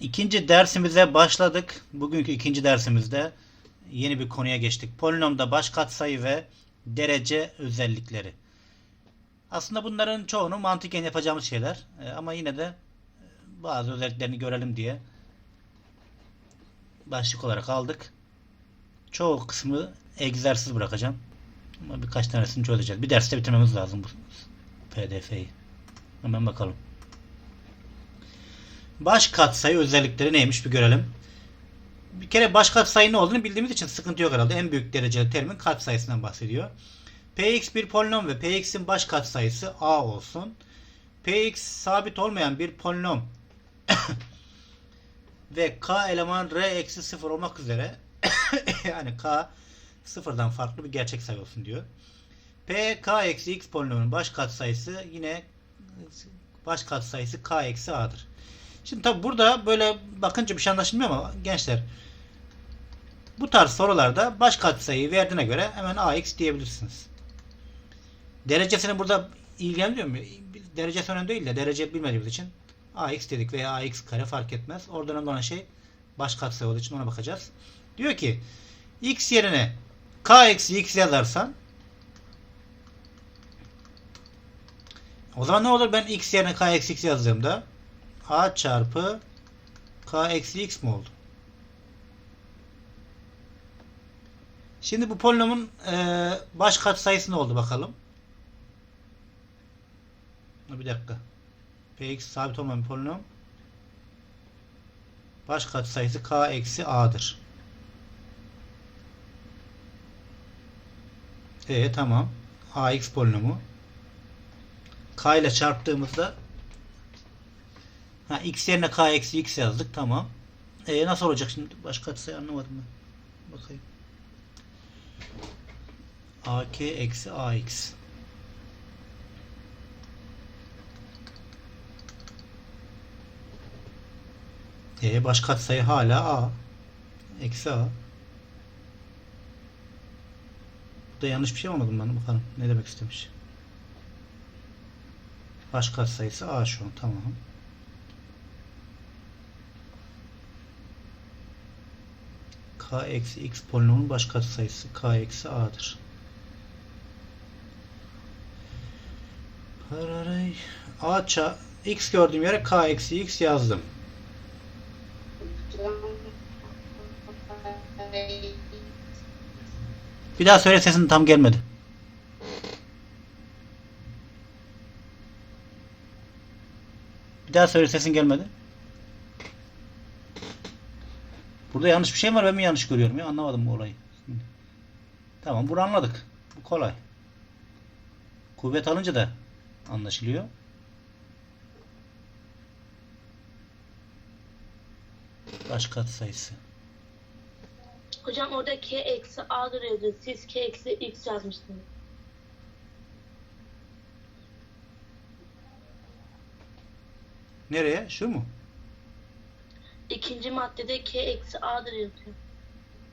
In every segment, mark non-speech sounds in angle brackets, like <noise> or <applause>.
İkinci dersimize başladık. Bugünkü ikinci dersimizde yeni bir konuya geçtik. Polinomda baş katsayı ve derece özellikleri. Aslında bunların çoğunu mantıken yapacağımız şeyler. E, ama yine de e, bazı özelliklerini görelim diye başlık olarak aldık. Çoğu kısmı egzersiz bırakacağım. Ama birkaç tanesini çözeceğiz. Bir derste bitirmemiz lazım bu PDF'yi. Hemen bakalım. Baş katsayı özellikleri neymiş bir görelim. Bir kere baş katsayı ne olduğunu bildiğimiz için sıkıntı yok herhalde. En büyük dereceli terimin katsayısından bahsediyor. Px bir polinom ve Px'in baş katsayısı a olsun. Px sabit olmayan bir polinom <coughs> ve k eleman r eksi 0 olmak üzere <coughs> yani k sıfırdan farklı bir gerçek sayı olsun diyor. P k eksi x polinomunun baş katsayısı yine baş katsayısı k eksi a'dır. Şimdi tabi burada böyle bakınca bir şey anlaşılmıyor ama gençler bu tarz sorularda baş katsayıyı verdiğine göre hemen ax diyebilirsiniz. Derecesini burada ilgilendiriyor mu? Derecesi önemli değil de derece bilmediğimiz için ax dedik veya ax kare fark etmez. Orada önemli olan şey baş katsayı olduğu için ona bakacağız. Diyor ki x yerine k eksi x yazarsan o zaman ne olur ben x yerine k eksi x yazdığımda a çarpı k eksi x mi oldu? Şimdi bu polinomun e, baş katsayısı ne oldu bakalım. Bir dakika. Px sabit olmayan polinom. Baş katsayısı k eksi a'dır. E tamam. ax polinomu. k ile çarptığımızda ha, x yerine k eksi x yazdık. Tamam. E nasıl olacak şimdi? Baş katsayı anlamadım ben. Bakayım. ak eksi ax. E baş katsayı hala a. Eksi a. Burada yanlış bir şey olmadı ben bakalım. Ne demek istemiş. Baş katsayısı a şu an tamam. K eksi x polinomun baş katsayısı k eksi a'dır. A ça x gördüğüm yere k eksi x yazdım. Bir daha söyle sesin tam gelmedi. Bir daha söyle sesin gelmedi. Burada yanlış bir şey var ben mi yanlış görüyorum ya anlamadım bu olayı. Tamam bunu anladık. Bu kolay. Kuvvet alınca da anlaşılıyor. Baş katsayısı. Hocam orada k eksi a duruyordu. Siz k eksi x yazmıştınız. Nereye? Şu mu? İkinci maddede k eksi a'dır yazıyor.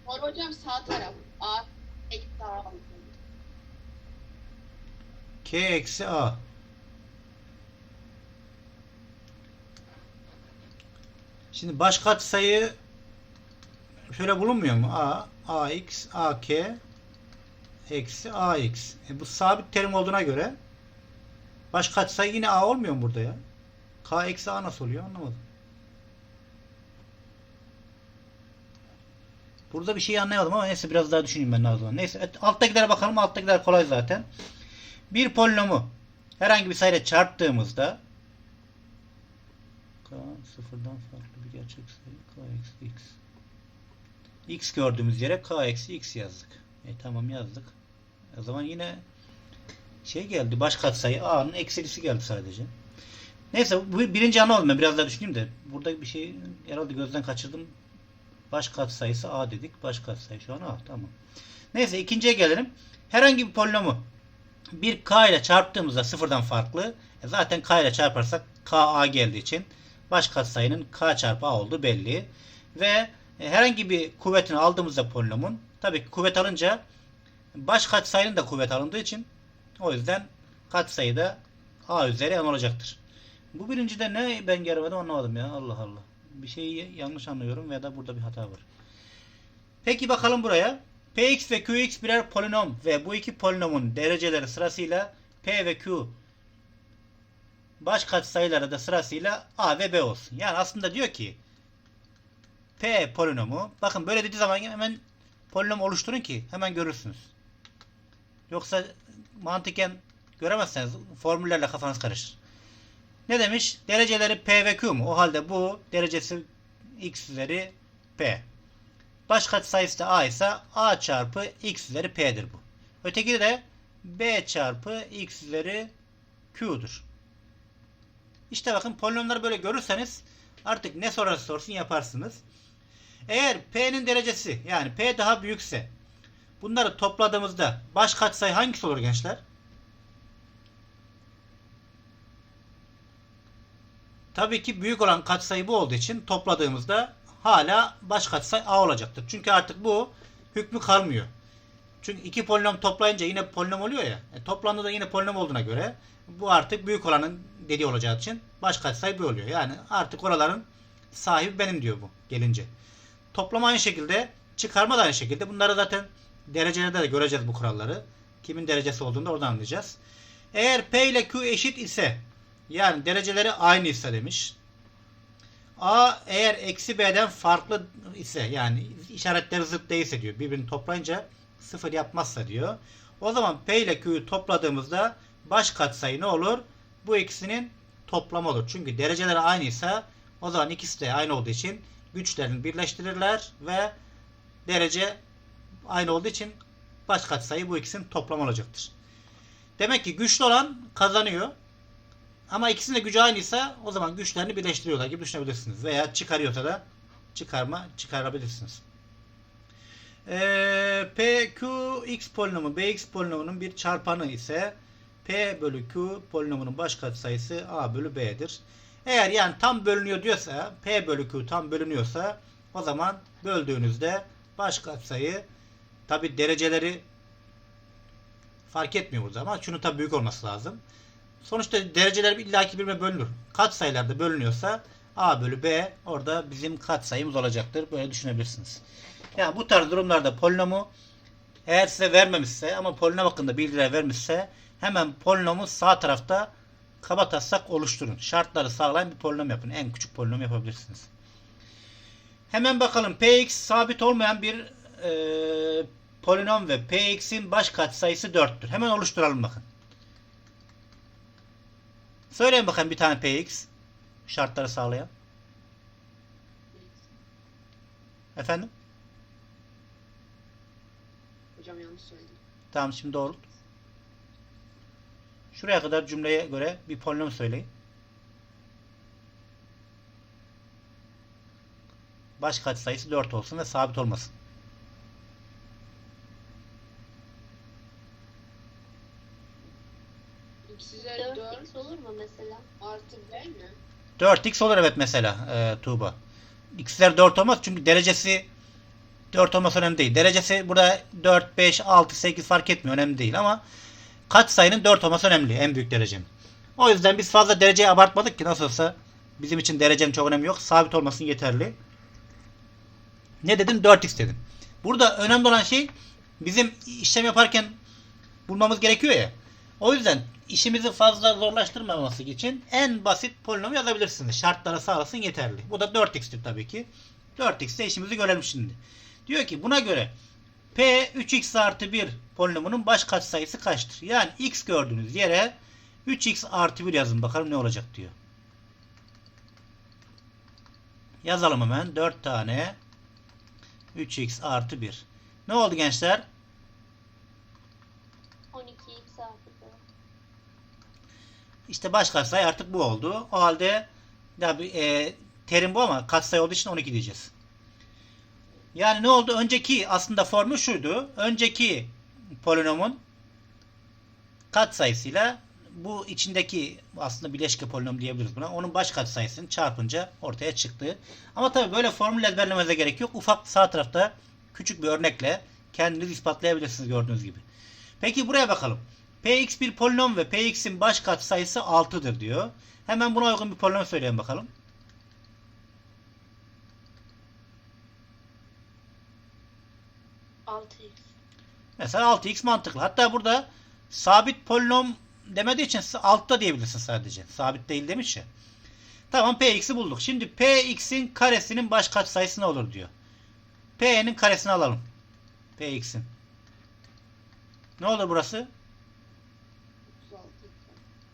Var hocam sağ taraf. A eksi A. K eksi A. Şimdi baş katsayı şöyle bulunmuyor mu? A, AX, AK eksi AX. E bu sabit terim olduğuna göre baş katsayı yine A olmuyor mu burada ya? K eksi A nasıl oluyor anlamadım. Burada bir şey anlayamadım ama neyse biraz daha düşüneyim ben o zaman. Neyse alttakilere bakalım. Alttakiler kolay zaten. Bir polinomu herhangi bir sayıyla çarptığımızda k sıfırdan farklı bir gerçek sayı k eksi x. x gördüğümüz yere k eksi x yazdık. E tamam yazdık. O zaman yine şey geldi. Baş katsayı a'nın eksilisi geldi sadece. Neyse bu birinci ana oldu. Ben biraz daha düşüneyim de. Burada bir şey herhalde gözden kaçırdım. Baş katsayısı a dedik. Baş katsayı şu an a. Tamam. Neyse ikinciye gelelim. Herhangi bir polinomu bir k ile çarptığımızda sıfırdan farklı. E zaten k ile çarparsak k a geldiği için baş katsayının k çarpı a olduğu belli. Ve e, herhangi bir kuvvetini aldığımızda polinomun tabii ki kuvvet alınca baş katsayının da kuvvet alındığı için o yüzden katsayı da a üzeri n olacaktır. Bu birincide ne ben göremedim anlamadım ya Allah Allah. Bir şeyi yanlış anlıyorum veya da burada bir hata var. Peki bakalım buraya. Px ve Qx birer polinom ve bu iki polinomun dereceleri sırasıyla P ve Q baş katsayıları da sırasıyla A ve B olsun. Yani aslında diyor ki P polinomu bakın böyle dediği zaman hemen polinom oluşturun ki hemen görürsünüz. Yoksa mantıken göremezseniz formüllerle kafanız karışır. Ne demiş? Dereceleri P ve Q mu? O halde bu derecesi x üzeri P. Baş katsayısı da A ise A çarpı x üzeri P'dir bu. Öteki de B çarpı x üzeri Q'dur. İşte bakın polinomları böyle görürseniz artık ne sorarsa sorsun yaparsınız. Eğer P'nin derecesi yani P daha büyükse bunları topladığımızda baş katsayı hangisi olur gençler? Tabii ki büyük olan katsayı bu olduğu için topladığımızda hala baş katsayı A olacaktır. Çünkü artık bu hükmü kalmıyor. Çünkü iki polinom toplayınca yine polinom oluyor ya. E, toplamda yine polinom olduğuna göre bu artık büyük olanın dediği olacağı için baş katsayı bu oluyor. Yani artık oraların sahibi benim diyor bu gelince. Toplama aynı şekilde, çıkarma da aynı şekilde. Bunları zaten derecelerde de göreceğiz bu kuralları. Kimin derecesi olduğunu da oradan anlayacağız. Eğer P ile Q eşit ise yani dereceleri aynı ise demiş. A eğer eksi B'den farklı ise yani işaretleri zıt değilse diyor. Birbirini toplayınca sıfır yapmazsa diyor. O zaman P ile Q'yu topladığımızda baş katsayı ne olur? Bu ikisinin toplamı olur. Çünkü dereceleri aynıysa o zaman ikisi de aynı olduğu için güçlerini birleştirirler ve derece aynı olduğu için baş katsayı bu ikisinin toplamı olacaktır. Demek ki güçlü olan kazanıyor. Ama ikisinin de gücü aynıysa o zaman güçlerini birleştiriyorlar gibi düşünebilirsiniz. Veya çıkarıyorsa da çıkarma çıkarabilirsiniz. Ee, P, Q, X polinomu Bx polinomunun bir çarpanı ise P bölü Q polinomunun baş katsayısı A bölü B'dir. Eğer yani tam bölünüyor diyorsa P bölü Q tam bölünüyorsa o zaman böldüğünüzde baş katsayı tabi dereceleri fark etmiyor burada ama şunu tabi büyük olması lazım. Sonuçta dereceler illaki birbirine bölünür. Katsayılarda bölünüyorsa A bölü B orada bizim katsayımız olacaktır. Böyle düşünebilirsiniz. Yani bu tarz durumlarda polinomu eğer size vermemişse ama polinom hakkında bilgiler vermişse hemen polinomu sağ tarafta kaba taslak oluşturun. Şartları sağlayan bir polinom yapın. En küçük polinom yapabilirsiniz. Hemen bakalım. Px sabit olmayan bir e, polinom ve Px'in baş katsayısı 4'tür. Hemen oluşturalım bakın. Söyleyin bakın bir tane Px şartları sağlayan. Efendim? Hocam yanlış söyledim. Tamam şimdi doğrult. Şuraya kadar cümleye göre bir polinom söyleyin. Baş katsayısı 4 olsun ve sabit olmasın. X üzeri 4 4x olur mu mesela? artı B mi? 4x olur evet mesela e, Tuğba. X'ler 4 olmaz çünkü derecesi 4 olması önemli değil. Derecesi burada 4, 5, 6, 8 fark etmiyor. Önemli değil ama katsayının 4 olması önemli. En büyük derecenin. O yüzden biz fazla dereceyi abartmadık ki nasıl olsa bizim için derecenin çok önemi yok. Sabit olmasın yeterli. Ne dedim? 4x dedim. Burada önemli olan şey bizim işlem yaparken bulmamız gerekiyor ya. O yüzden işimizi fazla zorlaştırmaması için en basit polinomu yazabilirsiniz. Şartları sağlasın yeterli. Bu da 4x'tir tabii ki. 4x de işimizi görelim şimdi. Diyor ki buna göre p 3x artı 1 polinomunun baş katsayısı kaçtır? Yani x gördüğünüz yere 3x artı 1 yazın bakalım ne olacak diyor. Yazalım hemen. 4 tane 3x artı 1. Ne oldu gençler? 12x artı İşte baş katsayı artık bu oldu. O halde tabi e, terim bu ama katsayı olduğu için 12 diyeceğiz. Yani ne oldu? Önceki aslında formül şuydu. Önceki polinomun katsayısıyla bu içindeki aslında bileşke polinom diyebiliriz buna. Onun baş katsayısını çarpınca ortaya çıktı. Ama tabi böyle formül ezberlemenize gerek yok. Ufak sağ tarafta küçük bir örnekle kendiniz ispatlayabilirsiniz gördüğünüz gibi. Peki buraya bakalım. Px bir polinom ve Px'in baş katsayısı 6'dır diyor. Hemen buna uygun bir polinom söyleyelim bakalım. Mesela 6x mantıklı. Hatta burada sabit polinom demediği için altta diyebilirsin sadece. Sabit değil demiş ya. Tamam px'i bulduk. Şimdi px'in karesinin baş katsayısı ne olur diyor. p'nin karesini alalım. px'in. Ne olur burası?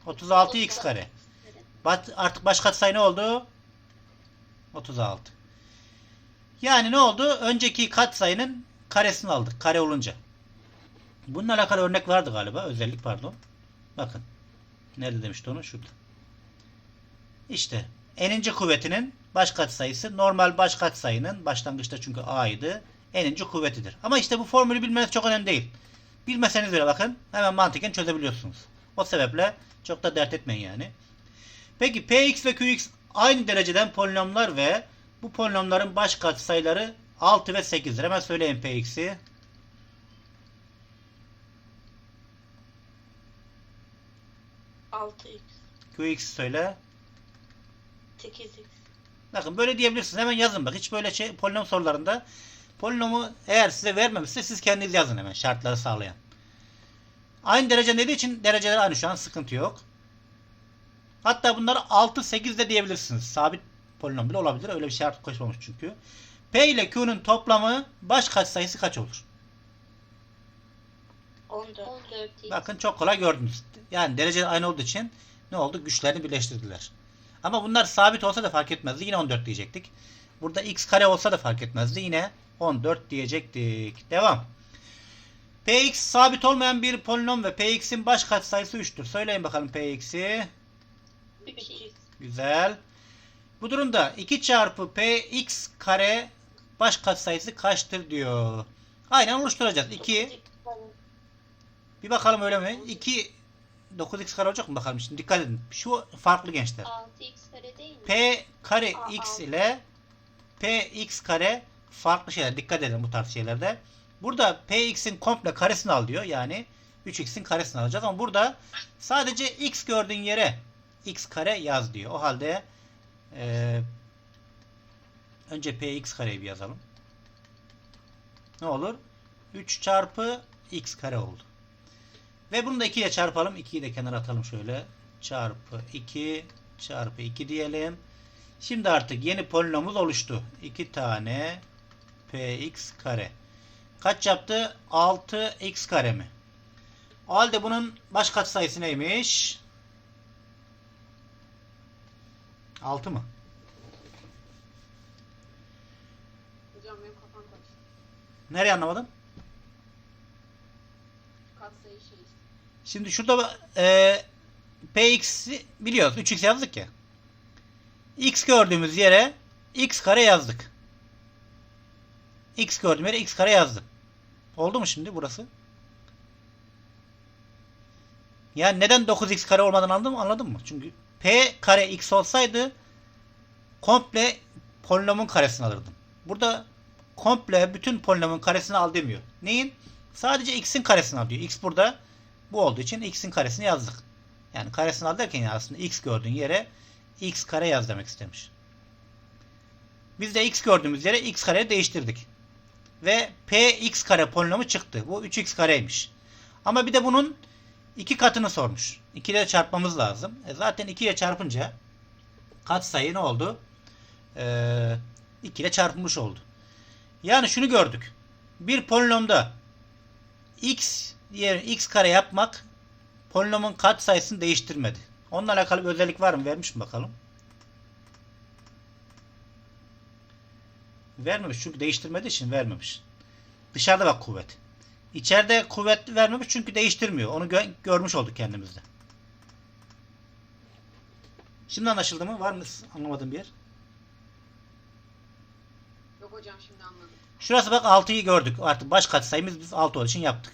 36. 36x kare. Artık baş katsayı ne oldu? 36. Yani ne oldu? Önceki katsayının karesini aldık. Kare olunca. Bununla alakalı örnek vardı galiba. Özellik pardon. Bakın. Nerede demişti onu? Şurada. İşte n'inci kuvvetinin baş katsayısı normal baş katsayının başlangıçta çünkü a'ydı. n'inci kuvvetidir. Ama işte bu formülü bilmeniz çok önemli değil. Bilmeseniz bile bakın hemen mantıken çözebiliyorsunuz. O sebeple çok da dert etmeyin yani. Peki Px ve Qx aynı dereceden polinomlar ve bu polinomların baş katsayıları 6 ve 8'dir. Hemen söyleyin Px'i. 6x. Qx söyle. 8x. Bakın böyle diyebilirsiniz. Hemen yazın bak. Hiç böyle şey polinom sorularında polinomu eğer size vermemişse siz kendiniz yazın hemen şartları sağlayan. Aynı derece dediği için dereceler aynı şu an sıkıntı yok. Hatta bunları 6 8 de diyebilirsiniz. Sabit polinom bile olabilir. Öyle bir şart koşmamış çünkü. P ile Q'nun toplamı baş katsayısı kaç olur? 14. 14x. Bakın çok kolay gördünüz. Yani dereceler aynı olduğu için ne oldu? Güçlerini birleştirdiler. Ama bunlar sabit olsa da fark etmezdi. Yine 14 diyecektik. Burada x kare olsa da fark etmezdi. Yine 14 diyecektik. Devam. Px sabit olmayan bir polinom ve Px'in baş katsayısı 3'tür. Söyleyin bakalım Px'i. 3x. Güzel. Bu durumda 2 çarpı Px kare baş katsayısı kaçtır diyor. Aynen oluşturacağız. 2 bir bakalım öyle mi? 2 9x kare olacak mı bakalım şimdi dikkat edin. Şu farklı gençler. 6x kare değil mi? P kare Aa, x ile Px kare farklı şeyler. Dikkat edin bu tarz şeylerde. Burada Px'in komple karesini al diyor. Yani 3x'in karesini alacağız ama burada sadece x gördüğün yere x kare yaz diyor. O halde eee, önce Px kareyi bir yazalım. Ne olur? 3 çarpı x kare oldu. Ve bunu da 2 ile çarpalım. 2'yi de kenara atalım şöyle. Çarpı 2 çarpı 2 diyelim. Şimdi artık yeni polinomumuz oluştu. 2 tane px kare. Kaç yaptı? 6x kare mi? O halde bunun baş katsayısı neymiş? 6 mı? Hocam benim kafam karıştı. Nereye anlamadım? Katsayı şey. Şimdi şurada e, px'i biliyoruz. 3x yazdık ya. x gördüğümüz yere x kare yazdık. x gördüğüm yere x kare yazdım. Oldu mu şimdi burası? Yani neden 9x kare olmadan anladın mı? Anladın mı? Çünkü p kare x olsaydı komple polinomun karesini alırdım. Burada komple bütün polinomun karesini al demiyor. Neyin? Sadece x'in karesini al diyor. x burada bu olduğu için x'in karesini yazdık. Yani karesini al derken aslında x gördüğün yere x kare yaz demek istemiş. Biz de x gördüğümüz yere x kareyi değiştirdik. Ve p x kare polinomu çıktı. Bu 3x kareymiş. Ama bir de bunun iki katını sormuş. 2 ile çarpmamız lazım. E zaten 2 ile çarpınca katsayı ne oldu? Ee, 2 ile çarpılmış oldu. Yani şunu gördük. Bir polinomda x yerine x kare yapmak polinomun katsayısını değiştirmedi. Onunla alakalı bir özellik var mı? Vermiş mi bakalım? Vermemiş çünkü değiştirmediği için vermemiş. Dışarıda bak kuvvet. İçeride kuvvet vermemiş çünkü değiştirmiyor. Onu gö- görmüş olduk kendimizde. Şimdi anlaşıldı mı? Var mı anlamadığım bir yer? Yok hocam şimdi anladım. Şurası bak 6'yı gördük. Artık baş katsayımız biz 6 olduğu için yaptık.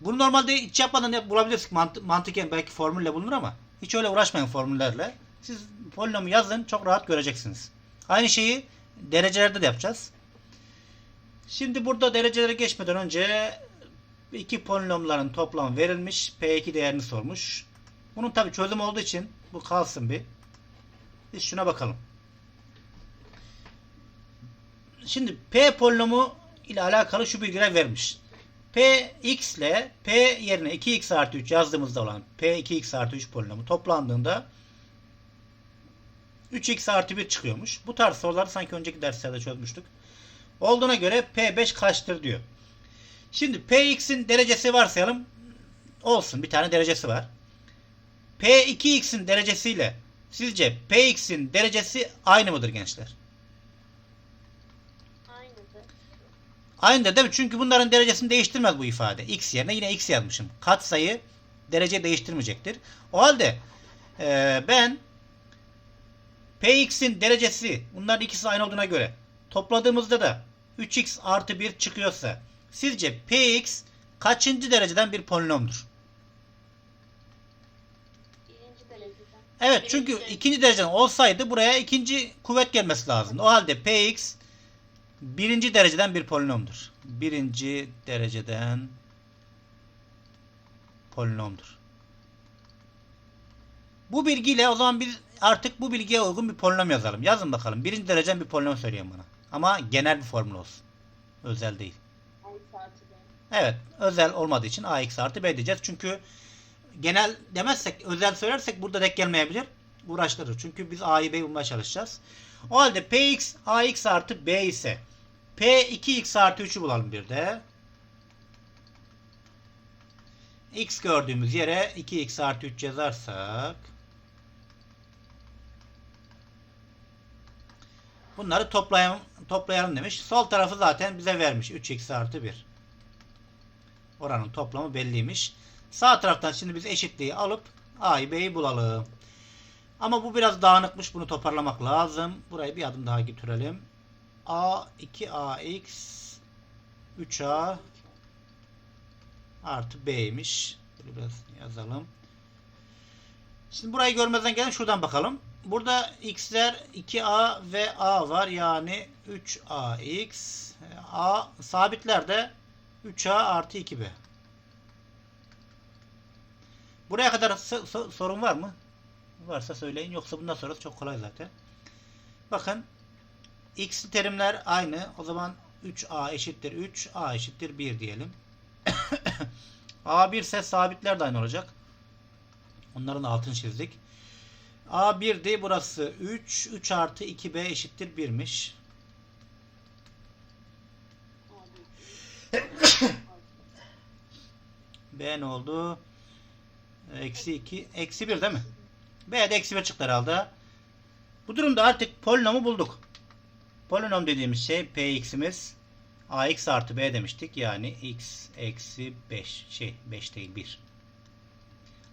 Bunu normalde hiç yapmadan yap- bulabilirsiniz. Mant- mantıken belki formülle bulunur ama hiç öyle uğraşmayın formüllerle. Siz polinomu yazın çok rahat göreceksiniz. Aynı şeyi derecelerde de yapacağız. Şimdi burada derecelere geçmeden önce iki polinomların toplamı verilmiş. P2 değerini sormuş. Bunun tabi çözüm olduğu için bu kalsın bir. Biz şuna bakalım. Şimdi P polinomu ile alakalı şu bilgiler vermiş. Px ile P yerine 2x artı 3 yazdığımızda olan P 2x artı 3 polinomu toplandığında 3x artı 1 çıkıyormuş. Bu tarz soruları sanki önceki derslerde çözmüştük. Olduğuna göre P5 kaçtır diyor. Şimdi Px'in derecesi varsayalım. Olsun bir tane derecesi var. P2x'in derecesiyle sizce Px'in derecesi aynı mıdır gençler? Aynıdır. Aynıdır değil mi? Çünkü bunların derecesini değiştirmez bu ifade. X yerine yine x yazmışım. Katsayı derece değiştirmeyecektir. O halde eee, ben Px'in derecesi bunların ikisi aynı olduğuna göre topladığımızda da 3x artı 1 çıkıyorsa sizce Px kaçıncı dereceden bir polinomdur? Evet çünkü ikinci dereceden olsaydı buraya ikinci kuvvet gelmesi lazım. O halde Px birinci dereceden bir polinomdur. Birinci dereceden polinomdur. Bu bilgiyle o zaman biz artık bu bilgiye uygun bir polinom yazalım. Yazın bakalım. Birinci dereceden bir polinom söyleyin bana. Ama genel bir formül olsun. Özel değil. Evet. Özel olmadığı için ax artı b diyeceğiz. Çünkü genel demezsek, özel söylersek burada denk gelmeyebilir. Uğraştırır. Çünkü biz a'yı b'yi bulmaya çalışacağız. O halde px ax artı b ise p 2x artı 3'ü bulalım bir de. x gördüğümüz yere 2x artı 3 yazarsak bunları toplayalım, toplayalım demiş. Sol tarafı zaten bize vermiş. 3x artı 1. Oranın toplamı belliymiş. Sağ taraftan şimdi biz eşitliği alıp A'yı B'yi bulalım. Ama bu biraz dağınıkmış. Bunu toparlamak lazım. Burayı bir adım daha götürelim. A 2AX 3A artı B'ymiş. Bunu biraz yazalım. Şimdi burayı görmezden gelin şuradan bakalım. Burada x'ler 2a ve a var. Yani 3ax. A sabitler de 3a artı 2b. Buraya kadar so- so- sorun var mı? Varsa söyleyin. Yoksa bundan sonrası çok kolay zaten. Bakın x terimler aynı. O zaman 3a eşittir 3, a eşittir 1 diyelim. <coughs> a1 ise sabitler de aynı olacak. Onların altını çizdik. A1'di. Burası 3. 3 artı 2B eşittir 1'miş. B ne oldu? Eksi 2. Eksi 1 değil mi? B'de eksi 1 çıktı herhalde. Bu durumda artık polinomu bulduk. Polinom dediğimiz şey Px'imiz ax artı b demiştik. Yani x eksi 5. Şey 5 değil 1.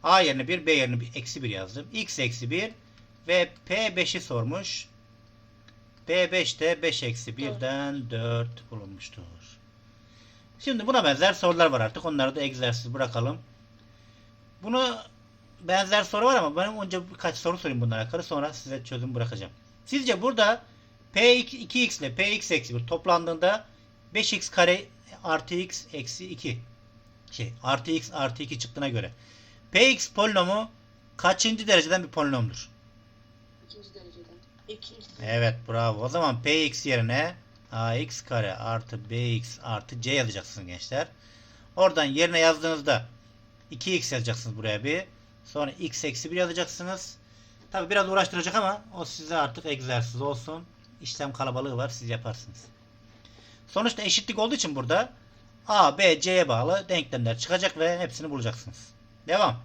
A yerine 1, B yerine bir, eksi 1 yazdım. X eksi 1 ve P5'i sormuş. P5 de 5 eksi 1'den 4 bulunmuştur. Şimdi buna benzer sorular var artık. Onları da egzersiz bırakalım. Bunu benzer soru var ama ben önce birkaç soru sorayım bunlara alakalı. Sonra size çözüm bırakacağım. Sizce burada P2x ile Px eksi 1 toplandığında 5x kare artı x eksi 2 şey artı x artı 2 çıktığına göre Px polinomu kaçıncı dereceden bir polinomdur? İkinci dereceden. İkinci. Evet bravo. O zaman Px yerine ax kare artı bx artı c yazacaksınız gençler. Oradan yerine yazdığınızda 2x yazacaksınız buraya bir. Sonra x eksi 1 yazacaksınız. Tabi biraz uğraştıracak ama o size artık egzersiz olsun. İşlem kalabalığı var siz yaparsınız. Sonuçta eşitlik olduğu için burada a, b, c'ye bağlı denklemler çıkacak ve hepsini bulacaksınız. Devam.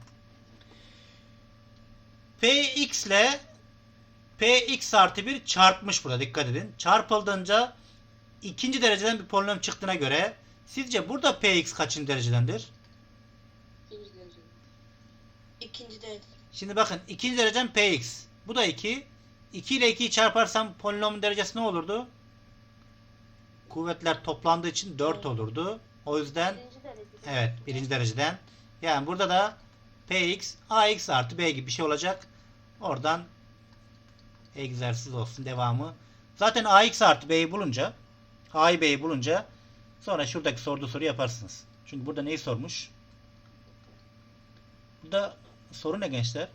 Px ile Px artı 1 çarpmış burada dikkat edin. Çarpıldığınca ikinci dereceden bir polinom çıktığına göre sizce burada Px kaçıncı derecedendir? İkinci dereceden. İkinci de. Şimdi bakın ikinci derecen Px. Bu da 2. 2 ile 2'yi çarparsam polinomun derecesi ne olurdu? Kuvvetler toplandığı için 4 olurdu. O yüzden Birinci. Evet birinci dereceden. Yani burada da Px Ax artı B gibi bir şey olacak. Oradan egzersiz olsun devamı. Zaten Ax artı B'yi bulunca A'yı B'yi bulunca sonra şuradaki sorduğu soru yaparsınız. Çünkü burada neyi sormuş? Burada soru ne gençler?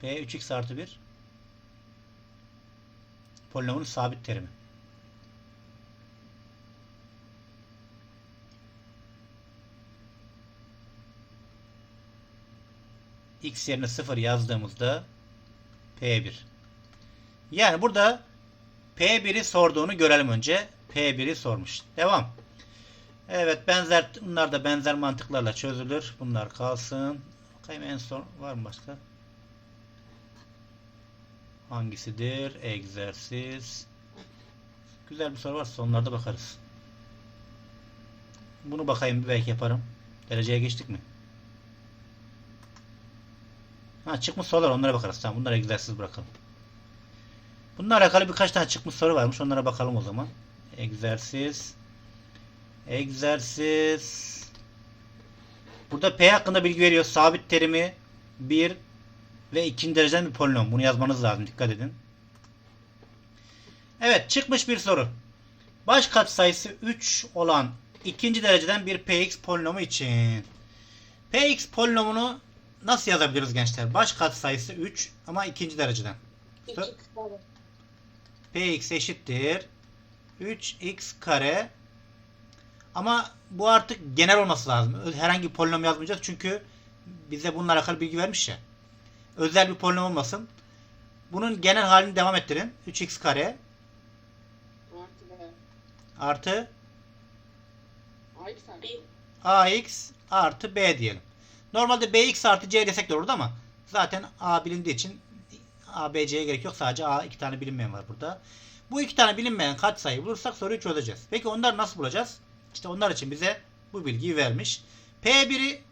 P 3x artı 1 polinomun sabit terimi. X yerine 0 yazdığımızda P1. Yani burada P1'i sorduğunu görelim önce. P1'i sormuş. Devam. Evet benzer bunlar da benzer mantıklarla çözülür. Bunlar kalsın. Bakayım en son var mı başka? Hangisidir? Egzersiz. Güzel bir soru var. Sonlarda bakarız. Bunu bakayım belki yaparım. Dereceye geçtik mi? Ha çıkmış sorular onlara bakarız. Tamam bunları egzersiz bırakalım. Bununla alakalı birkaç tane çıkmış soru varmış. Onlara bakalım o zaman. Egzersiz. Egzersiz. Burada P hakkında bilgi veriyor. Sabit terimi 1 ve ikinci dereceden bir polinom. Bunu yazmanız lazım. Dikkat edin. Evet çıkmış bir soru. Baş katsayısı 3 olan ikinci dereceden bir px polinomu için. px polinomunu nasıl yazabiliriz gençler? Baş katsayısı 3 ama ikinci dereceden. 2x kare. px eşittir 3x kare ama bu artık genel olması lazım. Herhangi bir polinom yazmayacağız çünkü bize bununla alakalı bilgi vermiş ya. Özel bir polinom olmasın. Bunun genel halini devam ettirin. 3x kare Artı B. artı Ay sen. 1 ax artı b diyelim. Normalde bx artı c desek de olurdu ama zaten a bilindiği için a, b, c'ye gerek yok. Sadece a iki tane bilinmeyen var burada. Bu iki tane bilinmeyen katsayı bulursak soruyu çözeceğiz. Peki onları nasıl bulacağız? İşte onlar için bize bu bilgiyi vermiş. P1'i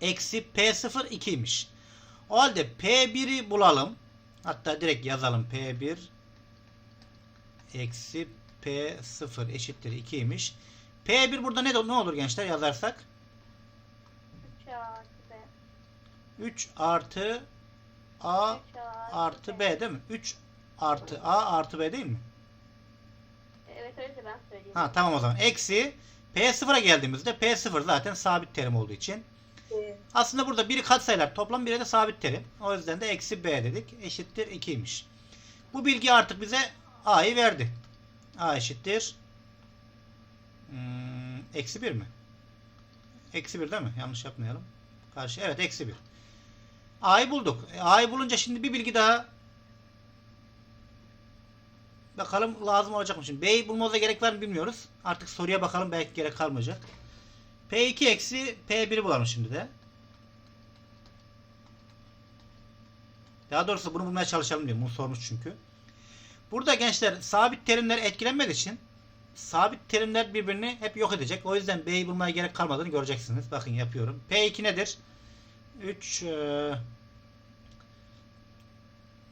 eksi P0 2'ymiş. O halde P1'i bulalım. Hatta direkt yazalım. P1 eksi P0 eşittir 2'ymiş. P1 burada ne, ne olur gençler yazarsak? 3 artı B. 3 artı A 3 artı B değil mi? 3 artı A artı B değil mi? Evet öyle de ben söyleyeyim. Ha tamam o zaman. Eksi P0'a geldiğimizde P0 zaten sabit terim olduğu için. B. Aslında burada biri katsayılar toplam biri de sabit terim. O yüzden de eksi B dedik. Eşittir 2'ymiş. Bu bilgi artık bize A'yı verdi. A eşittir hmm, eksi 1 mi? Eksi 1 değil mi? Yanlış yapmayalım. Karşı evet eksi 1. A'yı bulduk. E, A'yı bulunca şimdi bir bilgi daha bakalım lazım olacak mı şimdi? B'yi bulmamıza gerek var mı bilmiyoruz. Artık soruya bakalım belki gerek kalmayacak. P2 eksi P1'i bulalım şimdi de. Daha doğrusu bunu bulmaya çalışalım diyorum. Bunu sormuş çünkü. Burada gençler sabit terimler etkilenmediği için sabit terimler birbirini hep yok edecek. O yüzden B'yi bulmaya gerek kalmadığını göreceksiniz. Bakın yapıyorum. P2 nedir? 3 e,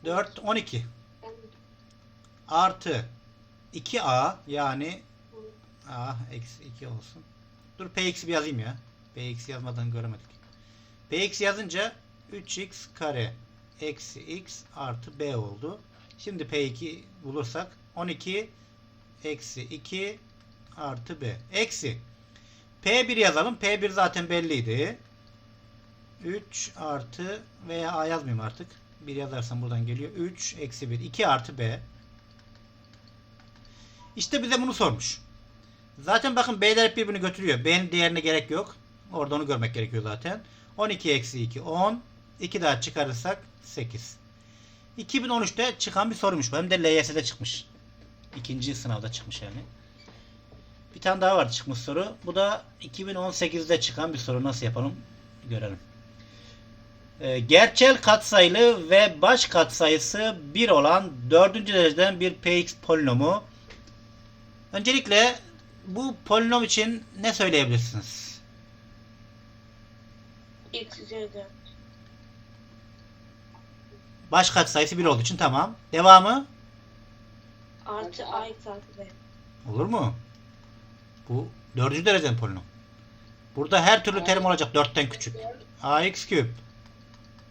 4 12 artı 2A yani A eksi 2 olsun. Dur Px'i bir yazayım ya. Px'i yazmadan göremedik. Px yazınca 3x kare eksi x artı b oldu. Şimdi P2 bulursak 12 eksi 2 artı b. Eksi. P1 yazalım. P1 zaten belliydi. 3 artı veya A yazmayayım artık. 1 yazarsam buradan geliyor. 3 eksi 1. 2 artı B. İşte bize bunu sormuş. Zaten bakın B'ler hep birbirini götürüyor. B'nin değerine gerek yok. Orada onu görmek gerekiyor zaten. 12 eksi 2 10. 2 daha çıkarırsak 8. 2013'te çıkan bir soruymuş. Hem de LYS'de çıkmış. İkinci sınavda çıkmış yani. Bir tane daha vardı çıkmış soru. Bu da 2018'de çıkan bir soru. Nasıl yapalım? Görelim. Ee, gerçel katsayılı ve baş katsayısı 1 olan 4. dereceden bir px polinomu. Öncelikle bu polinom için ne söyleyebilirsiniz? X üzeri Baş katsayısı 1 olduğu için tamam. Devamı? Artı AX artı B. Olur mu? Bu 4. dereceden polinom. Burada her türlü terim olacak 4'ten küçük. ax küp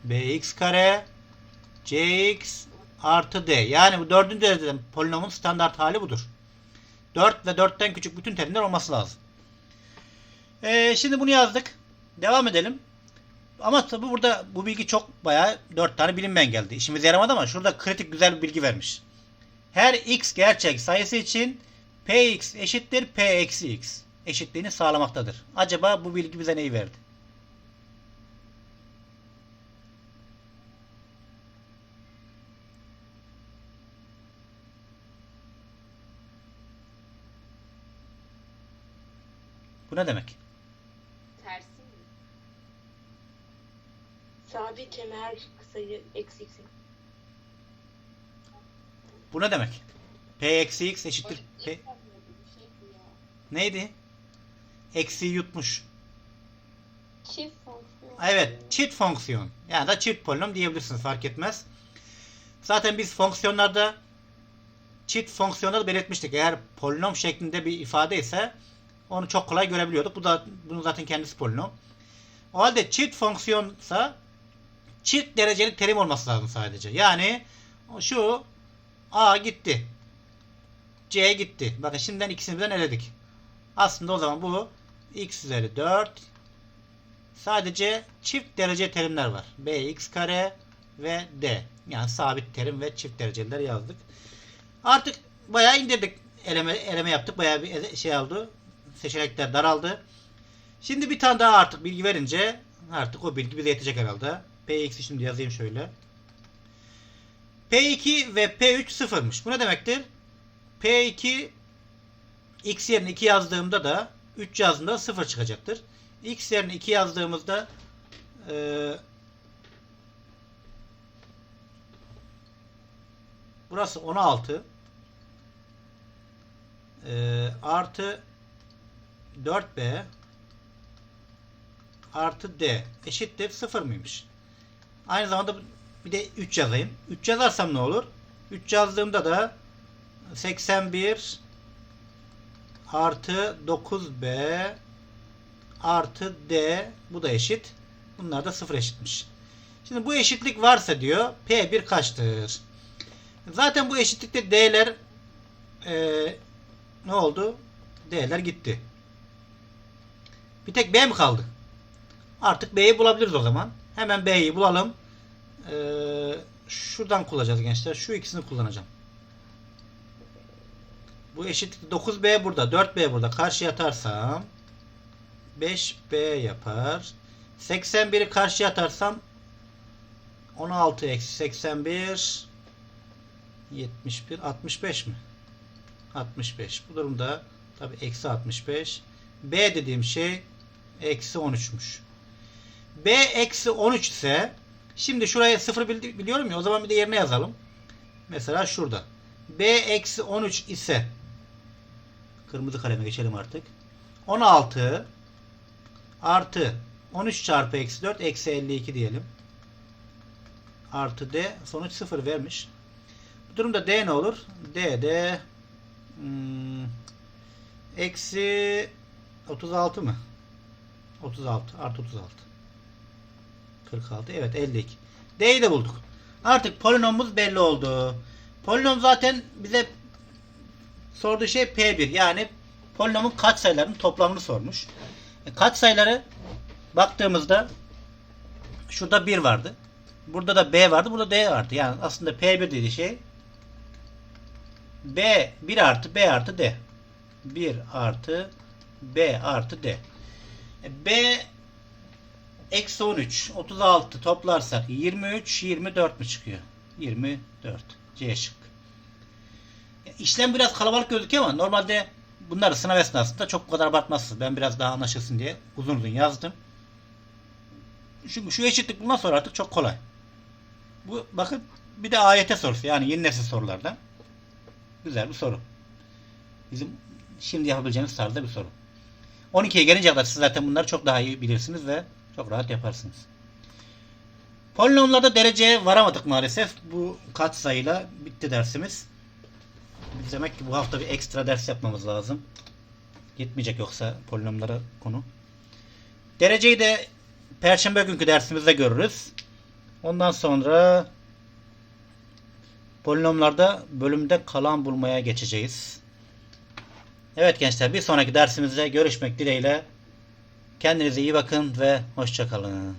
bx kare cx artı d. Yani bu 4. dereceden polinomun standart hali budur. 4 ve 4'ten küçük bütün terimler olması lazım. Ee, şimdi bunu yazdık. Devam edelim. Ama tabi burada bu bilgi çok bayağı 4 tane bilinmeyen geldi. İşimize yaramadı ama şurada kritik güzel bir bilgi vermiş. Her x gerçek sayısı için px eşittir p eksi x eşitliğini sağlamaktadır. Acaba bu bilgi bize neyi verdi? Bu ne demek? Tersi mi? Sabit temel sayı eksi x. Bu ne demek? P eksi x eşittir P. ya. Neydi? Eksiği yutmuş. Çift fonksiyon. Evet, çift fonksiyon. Yani da çift polinom diyebilirsiniz fark etmez. Zaten biz fonksiyonlarda çift fonksiyonları belirtmiştik. Eğer polinom şeklinde bir ifade ise onu çok kolay görebiliyorduk. Bu da bunun zaten kendisi polinom. O halde çift fonksiyonsa çift dereceli terim olması lazım sadece. Yani şu A gitti. C gitti. Bakın şimdiden ikisini birden eledik. Aslında o zaman bu x üzeri 4 sadece çift derece terimler var. bx kare ve d. Yani sabit terim ve çift dereceler yazdık. Artık bayağı indirdik. Eleme, eleme yaptık. Bayağı bir şey oldu. Seçenekler daraldı. Şimdi bir tane daha artık bilgi verince artık o bilgi bize yetecek herhalde. Px'i şimdi yazayım şöyle. P2 ve P3 sıfırmış. Bu ne demektir? P2 x yerine 2 yazdığımda da 3 yazdığımda 0 çıkacaktır. X yerine 2 yazdığımızda eee burası 16 eee, artı 4B artı D eşittir 0 mıymış? Aynı zamanda bir de 3 yazayım. 3 yazarsam ne olur? 3 yazdığımda da 81 artı 9B artı D bu da eşit. Bunlar da 0 eşitmiş. Şimdi bu eşitlik varsa diyor P1 kaçtır? Zaten bu eşitlikte D'ler eee, ne oldu? D'ler gitti. Bir tek B mi kaldı? Artık B'yi bulabiliriz o zaman. Hemen B'yi bulalım. Eee, şuradan kullanacağız gençler. Şu ikisini kullanacağım. Bu eşitlik 9B burada. 4B burada. Karşıya atarsam 5B yapar. 81'i karşıya atarsam 16 eksi 81 71 65 mi? 65. Bu durumda tabi eksi 65. B dediğim şey eksi 13'müş. B eksi 13 ise şimdi şuraya 0 bildi- biliyorum ya o zaman bir de yerine yazalım. Mesela şurada. B eksi 13 ise kırmızı kaleme geçelim artık. 16 artı 13 çarpı eksi 4 eksi 52 diyelim. Artı D sonuç 0 vermiş. Bu durumda D ne olur? D de hmm, eksi 36 mı? 36 artı 36. 46 evet 52. D'yi de bulduk. Artık polinomumuz belli oldu. Polinom zaten bize sorduğu şey P1 yani polinomun katsayılarının toplamını sormuş. E, katsayıları baktığımızda şurada 1 vardı. Burada da B vardı. Burada D vardı. Yani aslında P1 dediği şey B 1 artı B artı D. 1 artı B artı D. B eksi 13 36 toplarsak 23 24 mü çıkıyor? 24. C şık. İşlem biraz kalabalık gözüküyor ama normalde bunları sınav esnasında çok bu kadar abartmazsınız. Ben biraz daha anlaşılsın diye uzun uzun yazdım. Şu, şu eşitlik bundan sonra artık çok kolay. Bu bakın bir de AYT sorusu yani yeni nesil sorulardan. Güzel bir soru. Bizim şimdi yapabileceğimiz tarzda bir soru. 12'ye gelince kadar siz zaten bunları çok daha iyi bilirsiniz ve çok rahat yaparsınız. Polinomlarda dereceye varamadık maalesef. Bu katsayıyla bitti dersimiz. Biz demek ki bu hafta bir ekstra ders yapmamız lazım. Yetmeyecek yoksa polinomlara konu. Dereceyi de Perşembe günkü dersimizde görürüz. Ondan sonra polinomlarda bölümde kalan bulmaya geçeceğiz. Evet gençler bir sonraki dersimizde görüşmek dileğiyle. Kendinize iyi bakın ve hoşçakalın.